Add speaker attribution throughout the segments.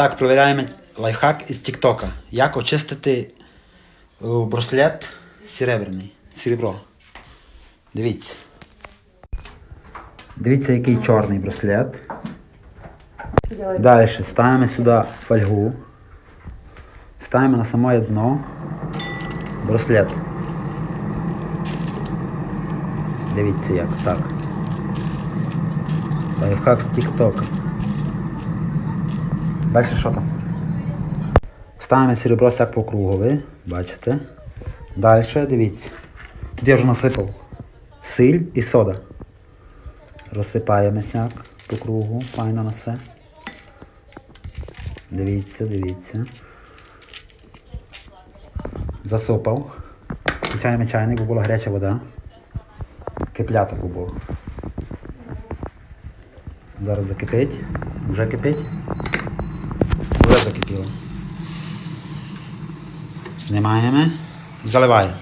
Speaker 1: Так, провіряємо лайфхак із Тіктока. Як очистити е, браслет серебряний. Серебро. Дивіться. Дивіться, який чорний браслет. Далі ставимо сюди фольгу. Ставимо на самое дно браслет. Дивіться як. Так. Лайфхак з Тіктока. Далі що там? Ставимо серебро сяк по кругу, ви бачите. Далі дивіться. Тут я вже насипав силь і сода. Розсипаємо сяк по кругу, файно на все. Дивіться, дивіться. Засипав. Включаємо чайник, бо була гаряча вода. Кипляти було. Зараз закипить. Вже кипить. Вже закипіло. Знімаємо і заливаємо.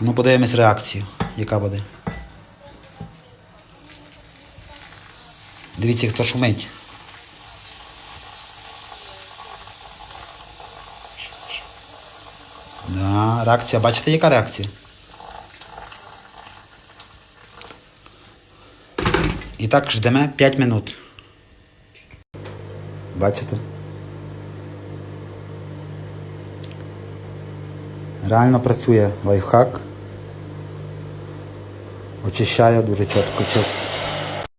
Speaker 1: Ну подивимось реакцію, яка буде. Дивіться, хто шумить. Да, реакція, бачите, яка реакція? І так ждемо 5 минут. Бачите? Реально працює лайфхак. Очищає дуже чітко чисто.